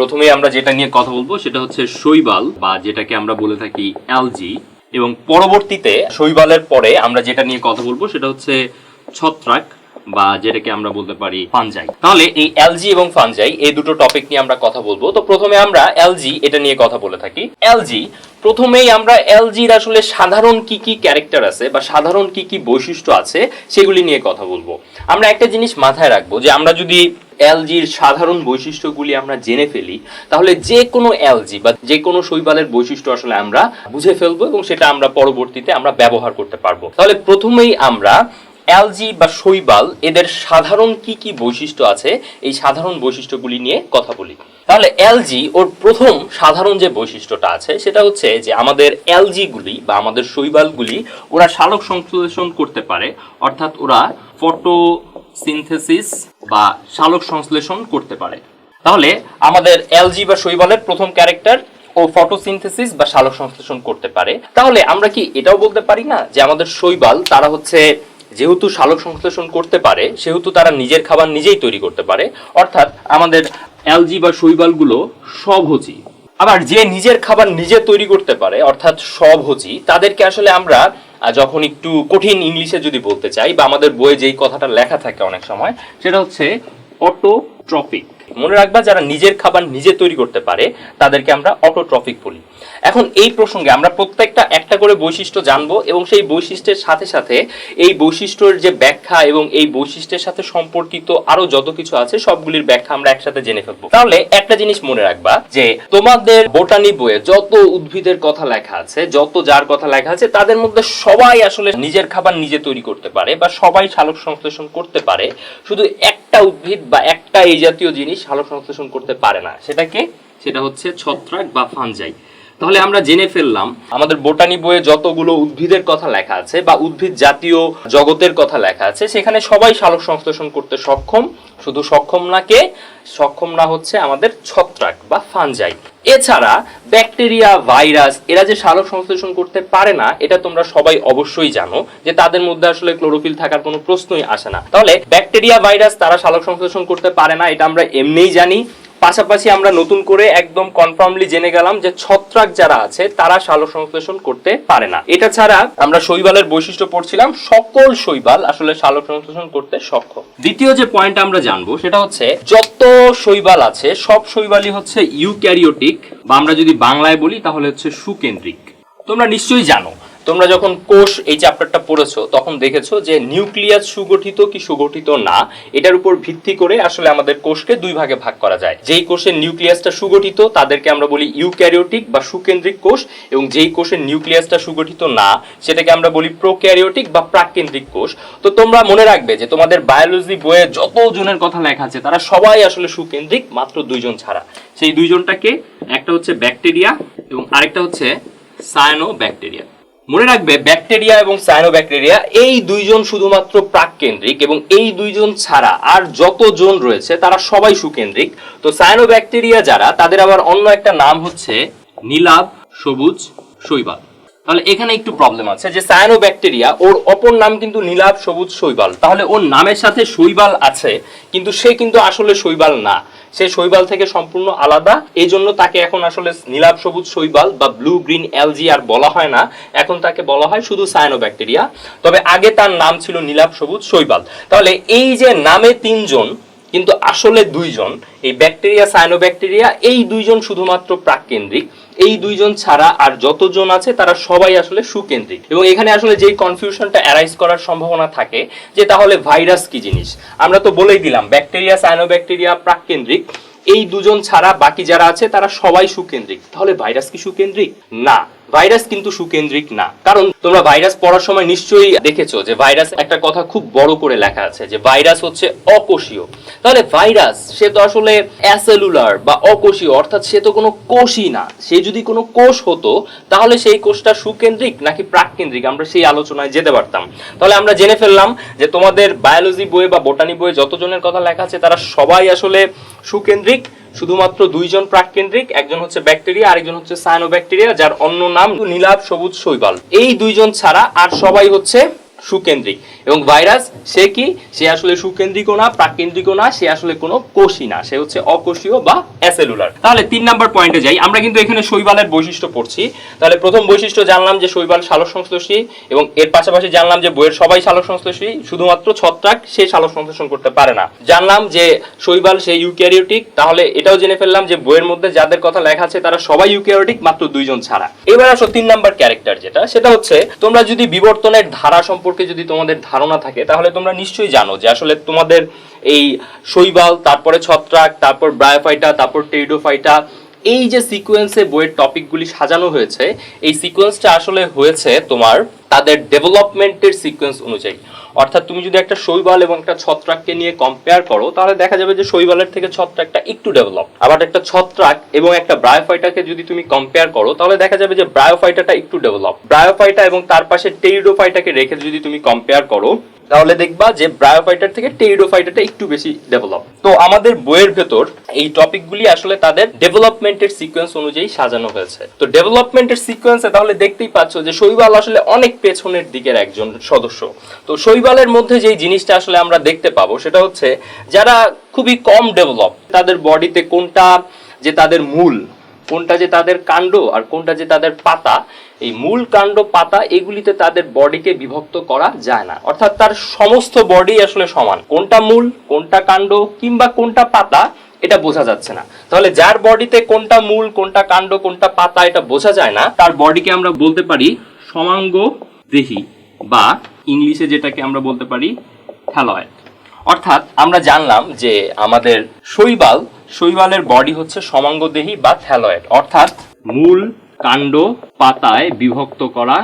প্রথমেই আমরা যেটা নিয়ে কথা বলব সেটা হচ্ছে শৈবাল, বা যেটাকে আমরা বলে থাকি অ্যালজি এবং পরবর্তীতে শৈবালের পরে আমরা যেটা নিয়ে কথা বলব সেটা হচ্ছে ছত্রাক। বা যেটাকে আমরা বলতে পারি ফানজাই তাহলে এই অ্যালজি এবং ফানজাই এই দুটো টপিক নিয়ে আমরা কথা বলব। তো প্রথমে আমরা অ্যালজি এটা নিয়ে কথা বলে থাকি। অ্যালজি প্রথমেই আমরা এলজির আসলে সাধারণ কি কি ক্যারেক্টার আছে বা সাধারণ কি কি বৈশিষ্ট্য আছে, সেগুলি নিয়ে কথা বলব। আমরা একটা জিনিস মাথায় রাখব যে আমরা যদি এলজির সাধারণ বৈশিষ্ট্যগুলি আমরা জেনে ফেলি, তাহলে যে কোনো এলজি বা যে কোনো শৈবালের বৈশিষ্ট্য আসলে আমরা বুঝে ফেলব এবং সেটা আমরা পরবর্তীতে আমরা ব্যবহার করতে পারব। তাহলে প্রথমেই আমরা অ্যালজি বা শৈবাল, এদের সাধারণ কি কি বৈশিষ্ট্য আছে? এই সাধারণ বৈশিষ্ট্যগুলি নিয়ে কথা বলি। তাহলে এলজি, ওর প্রথম সাধারণ যে বৈশিষ্ট্যটা আছে, সেটা হচ্ছে যে আমাদের এলজি গুলি বা আমাদের শৈবালগুলি, ওরা সালোক সংশ্লেষণ করতে পারে। অর্থাৎ ওরা ফটো সিনথেসিস বা সালোক সংশ্লেষণ করতে পারে। তাহলে আমাদের এলজি বা শৈবালের প্রথম ক্যারেক্টার ও ফটোসিনথেসিস বা সালোক সংশ্লেষণ করতে পারে। তাহলে আমরা কি এটাও বলতে পারি না যে আমাদের শৈবাল, তারা হচ্ছে যেহেতু সালোক সংশ্লেষণ করতে পারে, সেহেতু তারা নিজের খাবার নিজেই তৈরি করতে পারে। অর্থাৎ আমাদের অ্যালজি বা শৈবালগুলো সভোজী আবার যে নিজের খাবার নিজে তৈরি করতে পারে, অর্থাৎ সভোজী তাদেরকে আসলে আমরা যখন একটু কঠিন ইংলিশে যদি বলতে চাই, বা আমাদের বইয়ে যেই কথাটা লেখা থাকে অনেক সময়, সেটা হচ্ছে অটোট্রপিক মনে রাখবা, যারা নিজের খাবার নিজে তৈরি করতে পারে, তাদেরকে আমরা অটোট্রপিক বলি। এখন এই প্রসঙ্গে আমরা প্রত্যেকটা একটা করে বৈশিষ্ট্য জানব এবং সেই বৈশিষ্ট্যের সাথে সাথে এই বৈশিষ্ট্যের যে ব্যাখ্যা এবং এই বৈশিষ্ট্যের সাথে সম্পর্কিত আরও যত কিছু আছে, সবগুলির ব্যাখ্যা আমরা একসাথে জেনে ফেলব। তাহলে একটা জিনিস মনে রাখবা যে, তোমাদের বোটানি বইয়ে যত উদ্ভিদের কথা লেখা আছে, যত যার কথা লেখা আছে, তাদের মধ্যে সবাই আসলে নিজের খাবার নিজে তৈরি করতে পারে বা সবাই সালোক সংশ্লেষণ করতে পারে। শুধু একটা উদ্ভিদ বা একটা এই জাতীয় জিনিস সালোক সংশ্লেষণ করতে পারে না। সেটাকে সেটা হচ্ছে ছত্রাক বা ফানজাই তাহলে আমরা জেনে ফেললাম। আমাদের বোটানি বইয়ে যতগুলো উদ্ভিদের কথা লেখা আছে বা উদ্ভিদ জাতীয় জগতের কথা লেখা আছে, সেখানে সবাই সালোক সংশ্লেষণ করতে সক্ষম। শুধু সক্ষম না কে? সক্ষম না হচ্ছে আমাদের ছত্রাক বা ফানজাই এছাড়া ব্যাকটেরিয়া, ভাইরাস, এরা যে সালোক সংশ্লেষণ করতে পারে না, এটা তোমরা সবাই অবশ্যই জানো যে তাদের মধ্যে আসলে ক্লোরোফিল থাকার কোনো প্রশ্নই আসে না। তাহলে ব্যাকটেরিয়া, ভাইরাস তারা সালোক সংশ্লেষণ করতে পারে না, এটা আমরা এমনিই জানি। পাশাপাশি আমরা নতুন করে একদম কনফার্মলি জেনে গেলাম যে ছত্রাক যারা আছে, তারা সালোক সংশ্লেষণ করতে পারে না। এটা ছাড়া আমরা শৈবালের বৈশিষ্ট্য পড়ছিলাম, সকল শৈবাল আসলে সালোক সংশ্লেষণ করতে সক্ষম। দ্বিতীয় যে পয়েন্ট আমরা জানব, সেটা হচ্ছে যত শৈবাল আছে, সব শৈবালই হচ্ছে ইউক্যারিওটিক, বা আমরা যদি বাংলায় বলি তাহলে হচ্ছে সুকেন্দ্রিক। তোমরা নিশ্চয়ই জানো তোমরা যখন কোষ এই চ্যাপ্টারটা পড়েছো, তখন দেখেছ যে নিউক্লিয়াস সুগঠিত কি সুগঠিত না, এটার উপর ভিত্তি করে আসলে আমাদের কোষকে দুই ভাগে ভাগ করা যায়। যেই কোষের নিউক্লিয়াসটা সুগঠিত, তাদেরকে আমরা বলি ইউক্যারিওটিক বা সুকেন্দ্রিক কোষ, এবং যেই কোষের নিউক্লিয়াসটা সুগঠিত না, সেটাকে আমরা বলি প্রোক্যারিওটিক বা প্রাককেন্দ্রিক কোষ। তো তোমরা মনে রাখবে যে তোমাদের বায়োলজি বইয়ে যত জনের কথা লেখা আছে, তারা সবাই আসলে সুকেন্দ্রিক, মাত্র দুইজন ছাড়া। সেই দুইজনটাকে একটা হচ্ছে ব্যাকটেরিয়া এবং আরেকটা হচ্ছে সায়ানো ব্যাকটেরিয়া মনে রাখবে, ব্যাকটেরিয়া এবং সায়ানোব্যাকটেরিয়া এই দুইজন শুধুমাত্র প্রাককেন্দ্রিক এবং এই দুইজন ছাড়া আর যতজন রয়েছে তারা সবাই সুকেন্দ্রিক। তো সায়ানোব্যাকটেরিয়া যারা, তাদের আবার অন্য একটা নাম হচ্ছে নীলাভ, সবুজ, শৈবাল। তাহলে এখানে একটু প্রবলেম আছে যে সায়ানোব্যাকটেরিয়া ওর অপর নাম কিন্তু নীলাভ সবুজ শৈবাল। তাহলে ওর নামের সাথে শৈবাল আছে, কিন্তু সে কিন্তু আসলে শৈবাল না। সে শৈবাল থেকে সম্পূর্ণ আলাদা এই জন্য তাকে এখন আসলে নীলাভ সবুজ শৈবাল বা ব্লু গ্রিন অ্যালজি আর বলা হয় না। এখন তাকে বলা হয় শুধু সায়ানোব্যাকটেরিয়া তবে আগে তার নাম ছিল নীলাভ সবুজ শৈবাল। তাহলে এই যে নামে তিনজন কিন্তু আসলে দুইজন, এই ব্যাকটেরিয়া সায়ানোব্যাকটেরিয়া এই দুইজন শুধুমাত্র প্রাককেন্দ্রিক। এই দুইজন ছাড়া আর যতজন আছে, তারা সবাই আসলে সুকেন্দ্রিক। এবং এখানে আসলে যেই কনফিউশনটা অ্যারাইজ করার সম্ভাবনা থাকে, যে তাহলে ভাইরাস কি জিনিস? আমরা তো বলেই দিলাম, ব্যাকটেরিয়া সায়ানোব্যাকটেরিয়া প্রাককেন্দ্রিক। এই দুজন ছাড়া বাকি যারা আছে, তারা সবাই সুকেন্দ্রিক। তাহলে ভাইরাস কি সুকেন্দ্রিক? না। ভাইরাস কিন্তু সুকেন্দ্রিক না। কারণ তোমরা ভাইরাস পড়ার সময় নিশ্চয়ই দেখেছ যে ভাইরাস একটা কথা খুব বড় করে লেখা আছে যে ভাইরাস হচ্ছে অকোষীয়। তাহলে ভাইরাস, সে তো আসলে অ্যাসেলুলার বা অকোষীয়, অর্থাৎ সে তো কোনো কোষই না। সে যদি কোনো কোষ হতো, তাহলে সেই কোষটা সুকেন্দ্রিক নাকি প্রাককেন্দ্রিক? আমরা সেই আলোচনায় যেতে পারতাম। তাহলে আমরা জেনে ফেললাম যে তোমাদের বায়োলজি বইয়ে বা বোটানি বইয়ে যতজনের কথা লেখা আছে, তারা সবাই আসলে সুকেন্দ্রিক। শুধুমাত্র দুইজন প্রাককেন্দ্রিক, একজন হচ্ছে ব্যাকটেরিয়া, আরেকজন হচ্ছে সায়ানোব্যাকটেরিয়া যার অন্য নাম নীলাভ সবুজ শৈবাল। এই দুইজন ছাড়া আর সবাই হচ্ছে সুকেন্দ্রিক। এবং ভাইরাস, সে কি? সে আসলে সুকেন্দ্রিকও না প্রাকেন্দ্রিকও না, সে আসলে কোনো কোষই না, সে হচ্ছে অকোষীয় বা অ্যাসেলুলার। তাহলে তিন নাম্বার পয়েন্টে যাই। আমরা কিন্তু এখানে শৈবালের বৈশিষ্ট্য পড়ছি। তাহলে প্রথম বৈশিষ্ট্য জানলাম যে শৈবাল সালোক সংশ্লেষী এবং এর পাশাপাশি জানলাম যে বইয়ের সবাই সালোক সংশ্লেষী শুধুমাত্র ছত্রাক, সে সালোক সংশ্লেষণ করতে পারে না। জানলাম যে শৈবাল, সে ইউক্যারিওটিক, তাহলে এটাও জেনে ফেললাম যে বইয়ের মধ্যে যাদের কথা লেখা আছে, তারা সবাই ইউক্যারিওটিক, মাত্র দুইজন ছাড়া। এবার আসো তিন নাম্বার ক্যারেক্টার যেটা। সেটা হচ্ছে, তোমরা যদি বিবর্তনের ধারা সম্পর্কে যদি তোমাদের ধারণা থাকে, তাহলে তোমরা নিশ্চয়ই জানো যে আসলে তোমাদের এই শৈবাল, তারপরে ছত্রাক, তারপর ব্রায়োফাইটা, তারপর টেইডোফাইটা এই যে সিকোয়েন্সে বইয়ের টপিকগুলি সাজানো হয়েছে, এই সিকোয়েন্সটা আসলে হয়েছে তোমার তাদের ডেভেলপমেন্টের সিকোয়েন্স অনুযায়ী। অর্থাৎ তুমি যদি একটা শৈবাল এবং একটা ছত্রাককে নিয়ে কম্পেয়ার করো, তাহলে দেখা যাবে যে শৈবালের থেকে ছত্রাকটা একটু ডেভেলপ আবার একটা ছত্রাক এবং একটা ব্রায়োফাইটাকে যদি তুমি কম্পেয়ার করো, তাহলে দেখা যাবে যে ব্রায়োফাইটাটা একটু ডেভেলপ ব্রায়োফাইটা এবং তার পাশে টেরিডোফাইটাকে রেখে যদি তুমি কম্পেয়ার করো তাহলে দেখবা যে ব্রায়োফাইটার থেকে টেরিডোফাইটাটা একটু বেশি ডেভেলপ তো আমাদের বইয়ের ভেতর এই টপিকগুলি আসলে তাদের ডেভেলপমেন্টের সিকোয়েন্স অনুযায়ী সাজানো হয়েছে। তো ডেভেলপমেন্টের সিকোয়েন্সে তাহলে দেখতেই পাচ্ছ যে শৈবাল আসলে অনেক পেছনের দিকের একজন সদস্য। তো শৈবালের মধ্যে যেই জিনিসটা আসলে আমরা দেখতে পাবো সেটা হচ্ছে যারা খুবই কম ডেভেলপ তাদের বডিতে কোনটা যে তাদের মূল কোনটা যে তাদের কাণ্ড আর কোনটা যে তাদের পাতা, এই মূল কাণ্ড, পাতা, এগুলিতে তাদের বডিকে বিভক্ত করা যায় না। অর্থাৎ তার সমস্ত বডি আসলে সমান। কোনটা মূল, কোনটা কাণ্ড কিংবা কোনটা পাতা, এটা বোঝা যাচ্ছে না। তাহলে যার বডিতে কোনটা মূল, কোনটা কাণ্ড, কোনটা পাতা, এটা বোঝা যায় না, তার বডিকে আমরা বলতে পারি সমাঙ্গ দেহি বা ইংলিশে যেটাকে আমরা বলতে পারি থ্যালয়েড। অর্থাৎ আমরা জানলাম যে আমাদের শৈবাল শৈবালের বডি হচ্ছে সমাঙ্গদেহী বা থ্যালয়েড। অর্থাৎ মূল কাণ্ড পাতায় বিভক্ত করা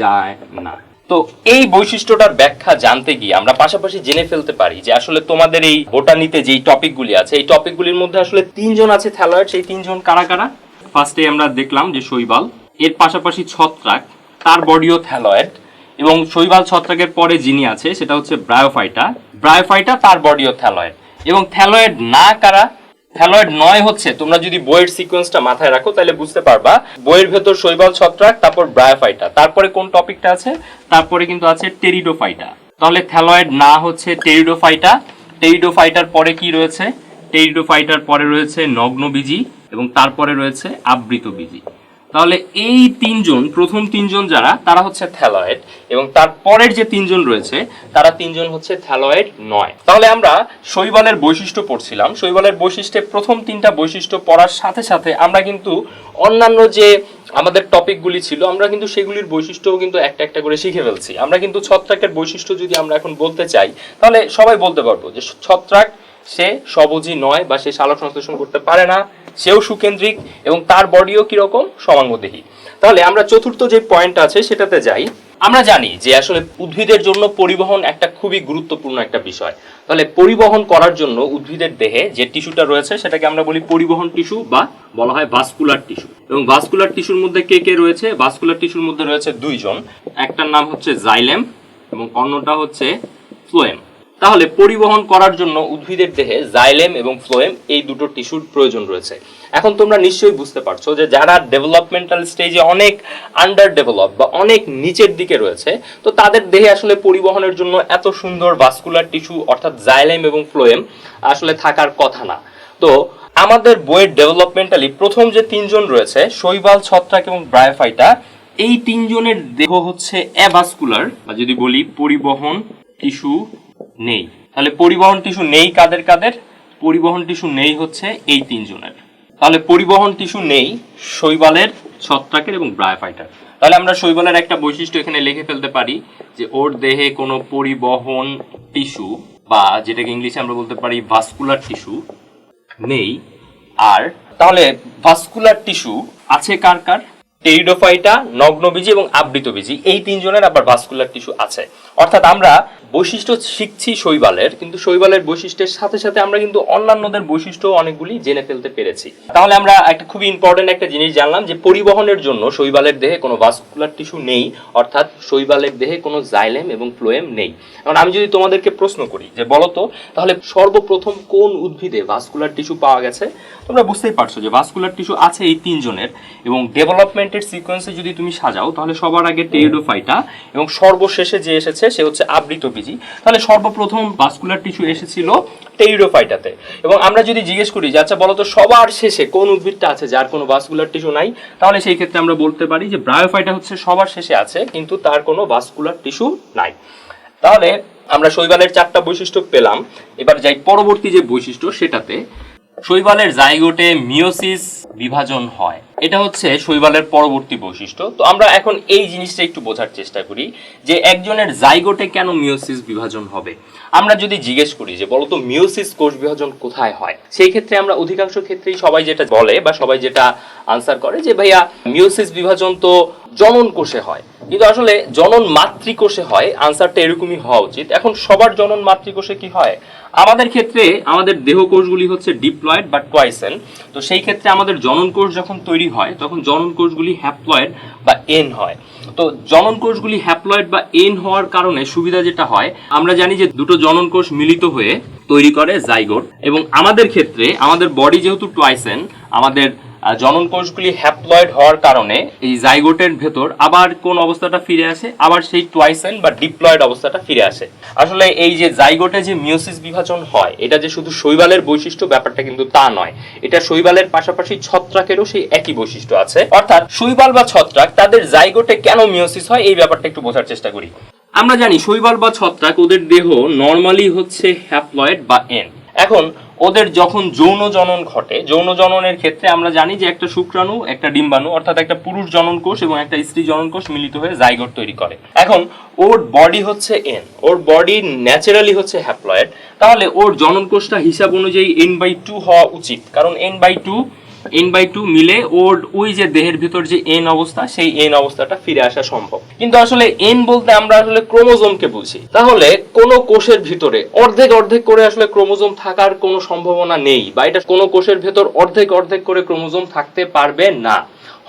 যায় না। তো এই বৈশিষ্ট্যটার ব্যাখ্যা জানতে গিয়ে আমরা পাশাপাশি জেনে ফেলতে পারি যে আসলে তোমাদের এই বোটানিতে যেই টপিকগুলি আছে, এই টপিকগুলির মধ্যে আসলে তিনজন আছে থ্যালয়েড, সেই তিনজন কারা কারা? ফার্স্টে আমরা দেখলাম যে শৈবাল, এর পাশাপাশি ছত্রাক, তার বডিও থ্যালয়েড এবং শৈবাল ছত্রাকের পরে যিনি আছে, সেটা হচ্ছে ব্রায়োফাইটা। ব্রায়োফাইটা তার বডিও থ্যালয়েড এবং থ্যালয়েড না কারা থ্যালয়েড নয় হচ্ছে, তোমরা যদি বইয়ের সিকোয়েন্সটা মাথায় রাখো, তাহলে বুঝতে পারবা। বইয়ের ভেতর শৈবাল ছত্রাক, তারপর ব্রায়োফাইটা। তারপরে কোন টপিকটা আছে? তারপরে কিন্তু আছে টেরিডোফাইটা তাহলে থ্যালয়েড না হচ্ছে টেরিডোফাইটা টেরিডোফাইটার পরে কি রয়েছে? টেরিডোফাইটার পরে রয়েছে নগ্নবীজি এবং তারপরে রয়েছে আবৃত আবৃতবীজি। তাহলে এই তিনজন, প্রথম তিনজন যারা, তারা হচ্ছে থ্যালয়েড এবং তারপরের যে তিনজন রয়েছে, তারা তিনজন হচ্ছে থ্যালয়েড নয়। তাহলে আমরা শৈবালের বৈশিষ্ট্য পড়ছিলাম। শৈবালের বৈশিষ্ট্যে প্রথম তিনটা বৈশিষ্ট্য পড়ার সাথে সাথে আমরা কিন্তু অন্যান্য যে আমাদের টপিকগুলি ছিল, আমরা কিন্তু সেগুলির বৈশিষ্ট্যও কিন্তু একটা একটা করে শিখে ফেলছি। আমরা কিন্তু ছত্রাকের বৈশিষ্ট্য যদি আমরা এখন বলতে চাই, তাহলে সবাই বলতে পারব যে ছত্রাক সে সবুজই নয় বা সে সালোক সংশ্লেষণ করতে পারে না। সেও সুকেন্দ্রিক এবং তার বডিও কীরকম? সমাঙ্গদেহী। তাহলে আমরা চতুর্থ যে পয়েন্ট আছে, সেটাতে যাই। আমরা জানি যে আসলে উদ্ভিদের জন্য পরিবহন একটা খুবই গুরুত্বপূর্ণ একটা বিষয়। তাহলে পরিবহন করার জন্য উদ্ভিদের দেহে যে টিস্যুটা রয়েছে, সেটাকে আমরা বলি পরিবহন টিস্যু বা বলা হয় ভাস্কুলার টিস্যু এবং ভাস্কুলার টিস্যুর মধ্যে কে কে রয়েছে? ভাস্কুলার টিস্যুর মধ্যে রয়েছে দুইজন। একটার নাম হচ্ছে জাইলেম এবং অন্যটা হচ্ছে ফ্লোয়েম তাহলে পরিবহন করার জন্য উদ্ভিদের দেহে জাইলেম এবং ফ্লোয়েম এই দুটো টিস্যুর প্রয়োজন রয়েছে। এখন তোমরা নিশ্চয়ই বুঝতে পারছ যে যারা ডেভেলপমেন্টাল স্টেজে অনেক আন্ডার ডেভেলপ বা অনেক নিচের দিকে রয়েছে, তো তাদের দেহে আসলে পরিবহনের জন্য এত সুন্দর ভাস্কুলার টিস্যু অর্থাৎ জাইলেম এবং ফ্লোয়েম আসলে থাকার কথা না। তো আমাদের বইয়ের ডেভেলপমেন্টালি প্রথম যে তিনজন রয়েছে, শৈবাল, ছত্রাক এবং ব্রায়োফাইটা এই তিনজনের দেহ হচ্ছে অ্যাভাস্কুলার বা যদি বলি পরিবহন টিস্যু নেই। তাহলে পরিবহন টিস্যু নেই কাদের কাদের? পরিবহন টিস্যু নেই হচ্ছে এই তিনজনের। তাহলে পরিবহন টিস্যু নেই শৈবালের, ছত্রাকের এবং ব্রায়োফাইটার। তাহলে আমরা শৈবালের একটা বৈশিষ্ট্য এখানে লিখে ফেলতে পারি যে ওর দেহে কোনো পরিবহন টিস্যু বা যেটাকে ইংলিশে আমরা বলতে পারি ভাস্কুলার টিস্যু নেই। আর তাহলে ভাস্কুলার টিস্যু আছে কার কার? টেরিডোফাইটা নগ্নবীজি এবং আবৃতবীজি এই তিনজনের আবার ভাস্কুলার টিস্যু আছে। অর্থাৎ আমরা বৈশিষ্ট্য শিখছি শৈবালের, কিন্তু শৈবালের বৈশিষ্ট্যের সাথে সাথে আমরা কিন্তু অন্যান্যদের বৈশিষ্ট্য অনেকগুলি জেনে ফেলতে পেরেছি। তাহলে আমরা একটা খুবই ইম্পর্টেন্ট একটা জিনিস জানলাম যে পরিবহনের জন্য শৈবালের দেহে কোনো ভাস্কুলার টিস্যু নেই, অর্থাৎ শৈবালের দেহে কোনো জাইলেম এবং ফ্লোয়েম নেই। এখন আমি যদি তোমাদেরকে প্রশ্ন করি যে বলতো তাহলে সর্বপ্রথম কোন উদ্ভিদে ভাস্কুলার টিস্যু পাওয়া গেছে? তোমরা বুঝতেই পারছ যে ভাস্কুলার টিস্যু আছে এই তিনজনের এবং ডেভেলপমেন্ট পয়েন্টের সিকোয়েন্সে যদি তুমি সাজাও, তাহলে সবার আগে টেরিডোফাইটা এবং সর্বশেষে যে এসেছে সে হচ্ছে আবৃত বীজি তাহলে সর্বপ্রথম ভাস্কুলার টিস্যু এসেছিল টেরিডোফাইটাতে এবং আমরা যদি জিজ্ঞেস করি যে আচ্ছা বলতো সবার শেষে কোন উদ্ভিদটা আছে যার কোনো ভাস্কুলার টিস্যু নাই, তাহলে সেই ক্ষেত্রে আমরা বলতে পারি যে ব্রায়োফাইটা হচ্ছে সবার শেষে আছে, কিন্তু তার কোনো ভাস্কুলার টিস্যু নাই। তাহলে আমরা শৈবালের চারটা বৈশিষ্ট্য পেলাম। এবার যাই পরবর্তী যে বৈশিষ্ট্য, সেটাতে শৈবালের জাইগোটে মিওসিস বিভাজন হয়। এটা হচ্ছে শৈবালের পরবর্তী বৈশিষ্ট্য। তো আমরা এখন এই জিনিসটা একটু বোঝার চেষ্টা করি যে একজনের জাইগোটে কেন মিওসিস বিভাজন হবে। আমরা যদি জিজ্ঞেস করি যে, বলতো মিওসিস কোষ বিভাজন কোথায় হয়? সেই ক্ষেত্রে আমরা অধিকাংশ ক্ষেত্রেই সবাই যেটা বলে বা সবাই যেটা আনসার করে যে, ভাইয়া মিওসিস বিভাজন তো জনন কোষে হয়। কিন্তু আসলে জনন মাতৃকোষে হয় আনসারটা এরকমই হওয়া উচিত। এখন সবার জনন মাতৃকোষে কি হয়? আমাদের ক্ষেত্রে আমাদের দেহ কোষগুলি হচ্ছে ডিপ্লয়েড বা টয়েসেন তো সেই ক্ষেত্রে আমাদের জনন কোষ যখন তৈরি হয়, তখন জনন কোষগুলি হ্যাপ্লয়েড বা এন হয়। তো জনন কোষগুলি হ্যাপ্লয়েড বা এন হওয়ার কারণে সুবিধা যেটা হয়, আমরা জানি যে দুটো জনন কোষ মিলিত হয়ে তৈরি করে জাইগোট। এবং আমাদের ক্ষেত্রে আমাদের বডি যেহেতু টয়েসেন আমাদের জনন কোষগুলি হ্যাপ্লয়েড হওয়ার কারণে এই জাইগোটের ভেতর আবার কোন অবস্থাটা ফিরে আসে? আবার সেই টয়েসেন বা ডিপ্লয়েড অবস্থাটা ফিরে আসে। আসলে এই যে জাইগোটে যে মিওসিস বিভাজন হয়, এটা যে শুধু শৈবালের বৈশিষ্ট্য ব্যাপারটা কিন্তু তা নয়, এটা শৈবালের পাশাপাশি ছত্রাকেরও সেই একই বৈশিষ্ট্য আছে। অর্থাৎ শৈবাল বা ছত্রাক তাদের জাইগোটে কেন মিওসিস হয়, এই ব্যাপারটা একটু বোঝার চেষ্টা করি। আমরা জানি শৈবাল বা ছত্রাক ওদের দেহ নর্মালি হচ্ছে হ্যাপ্লয়েড বা এন এখন ওদের যখন যৌন জনন ঘটে, যৌন জননের ক্ষেত্রে আমরা জানি যে একটা শুক্রাণু, একটা ডিম্বাণু, অর্থাৎ একটা পুরুষ জনন কোষ এবং একটা স্ত্রী জনন কোষ মিলিত হয়ে জাইগোট তৈরি করে। এখন, ওর বডি হচ্ছে এন ওর বডি ন্যাচারালি হচ্ছে হ্যাপ্লয়েড তাহলে ওর জনন কোষটা হিসাব অনুযায়ী এন বাই টু হওয়া উচিত। কারণ n by two n by two মিলে ওর ওই যে দেহের ভিতর যে এন অবস্থা, সেই এন অবস্থাটা ফিরে আসা সম্ভব। কিন্তু আসলে এন বলতে আমরা আসলে ক্রোমোজোমকে বুঝি। তাহলে কোন কোষের ভিতরে অর্ধেক অর্ধেক করে আসলে ক্রোমোজোম থাকার কোনো সম্ভাবনা নেই, বা এটা কোনো কোষের ভেতর অর্ধেক অর্ধেক করে ক্রোমোজোম থাকতে পারবে না।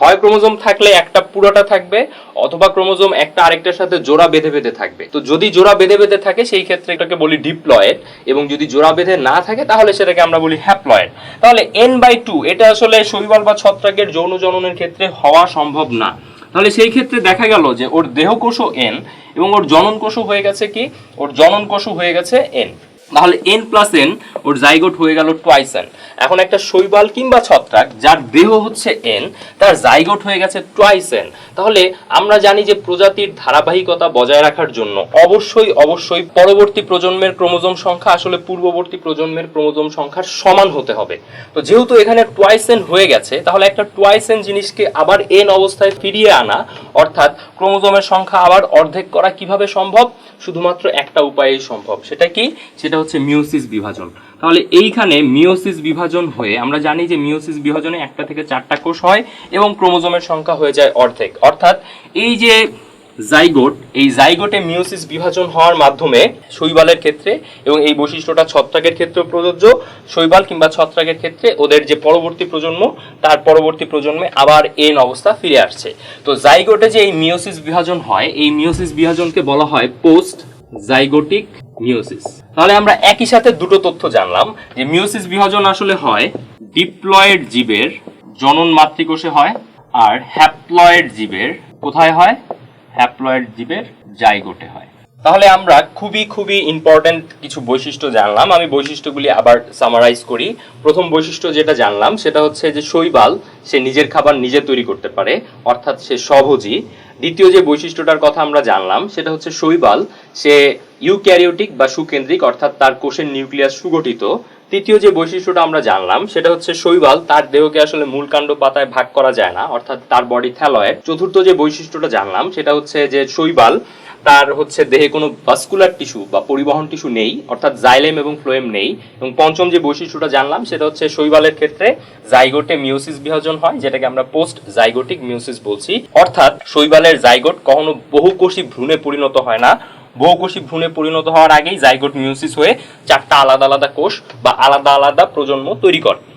হয় ক্রোমোজোম থাকলে একটা পুরোটা থাকবে, অথবা ক্রোমোজোম একটা আরেকটার সাথে জোড়া বেঁধে বেঁধে থাকবে। তো যদি জোড়া বেঁধে বেঁধে থাকে, সেই ক্ষেত্রে এটাকে বলি ডিপ্লয়েড, এবং যদি জোড়া বেঁধে না থাকে, তাহলে সেটাকে আমরা বলি হ্যাপ্লয়েড। তাহলে এন বাই টু এটা আসলে শৈবাল বা ছত্রাকের যৌন জননের ক্ষেত্রে হওয়া সম্ভব না। তাহলে সেই ক্ষেত্রে দেখা গেল যে ওর দেহকোষও এন এবং ওর জনন কোষও হয়ে গেছে কি? ওর জনন কোষও হয়ে গেছে এন তাহলে এন প্লাস এন ওর জাইগোট হয়ে গেল টুয়াইস এন এখন একটা শৈবাল কিংবা ছত্রাক, যার দেহ হচ্ছে এন তার জাইগোট হয়ে গেছে টুয়াইস এন তাহলে আমরা জানি যে প্রজাতির ধারাবাহিকতা বজায় রাখার জন্য অবশ্যই অবশ্যই পরবর্তী প্রজন্মের ক্রোমোজোম সংখ্যা আসলে পূর্ববর্তী প্রজন্মের ক্রোমোজোম সংখ্যার সমান হতে হবে। তো যেহেতু এখানে টুয়াইস এন হয়ে গেছে, তাহলে একটা টুয়াইস এন জিনিসকে আবার এন অবস্থায় ফিরিয়ে আনা, অর্থাৎ ক্রোমোজোমের সংখ্যা আবার অর্ধেক করা কীভাবে সম্ভব? শুধুমাত্র একটা উপায়েই সম্ভব, সেটা কি? সেটা হচ্ছে মিওসিস বিভাজন। তাহলে এইখানে মিওসিস বিভাজন হয়ে আমরা জানি যে মিওসিস বিভাজনে একটা থেকে চারটা কোষ হয় এবং ক্রোমোজোমের সংখ্যা হয়ে যায় অর্ধেক। অর্থাৎ এই যে জাইগোট এই জাইগোটে মিওসিস বিভাজন হওয়ার মাধ্যমে শৈবালের ক্ষেত্রে এবং এই বৈশিষ্ট্যটা ছত্রাকের ক্ষেত্রে প্রযোজ্য। শৈবাল কিংবা ছত্রাকের ক্ষেত্রে ওদের যে পরবর্তী প্রজন্ম, তার পরবর্তী প্রজন্মে আবার এন অবস্থা ফিরে আসছে। তো জাইগোটে যে এই মিওসিস বিভাজন হয়, এই মিওসিস বিভাজনকে বলা হয় পোস্ট জাইগোটিক মিওসিস তাহলে আমরা একই সাথে দুটো তথ্য জানলাম যে মিওসিস বিভাজন আসলে হয় ডিপ্লয়েড জীবের জনন মাতৃকোষে হয় আর হ্যাপ্লয়েড জীবের কোথায় হয়? হ্যাপ্লয়েড জীবের জাইগোটে হয়। তাহলে আমরা খুবই খুবই ইম্পর্ট্যান্ট কিছু বৈশিষ্ট্য জানলাম। আমি বৈশিষ্ট্যগুলি আবার সামারাইজ করি। প্রথম বৈশিষ্ট্য যেটা জানলাম, সেটা হচ্ছে যে শৈবাল সে নিজের খাবার নিজে তৈরি করতে পারে, অর্থাৎ সে স্বভোজী। দ্বিতীয় যে বৈশিষ্ট্যটার কথা আমরা জানলাম, সেটা হচ্ছে শৈবাল সে ইউক্যারিওটিক বা সুকেন্দ্রিক, অর্থাৎ তার কোষের নিউক্লিয়াস সুগঠিত। তৃতীয় যে বৈশিষ্ট্যটা আমরা জানলাম, সেটা হচ্ছে শৈবাল তার দেহকে আসলে মূলকাণ্ড পাতায় ভাগ করা যায় না, অর্থাৎ তার বডি থ্যালয়েড চতুর্থ যে বৈশিষ্ট্যটা জানলাম, সেটা হচ্ছে যে শৈবাল তার হচ্ছে দেহে কোনো ভাস্কুলার টিস্যু বা পরিবহন টিস্যু নেই, অর্থাৎ জাইলেম এবং ফ্লোয়েম নেই। এবং পঞ্চম যে বৈশিষ্ট্যটা জানলাম, সেটা হচ্ছে শৈবালের ক্ষেত্রে জাইগোটে মিউসিস বিভাজন হয়, যেটাকে আমরা পোস্ট জাইগোটিক মিউসিস বলছি। অর্থাৎ শৈবালের জাইগোট কখনো বহুকোষী ভ্রূণে পরিণত হয় না বহুকোষী ভ্রূণে পরিণত হওয়ার আগেই জাইগোট মিউসিস হয়ে চারটা আলাদা আলাদা কোষ বা আলাদা আলাদা প্রজন্ম তৈরি করে।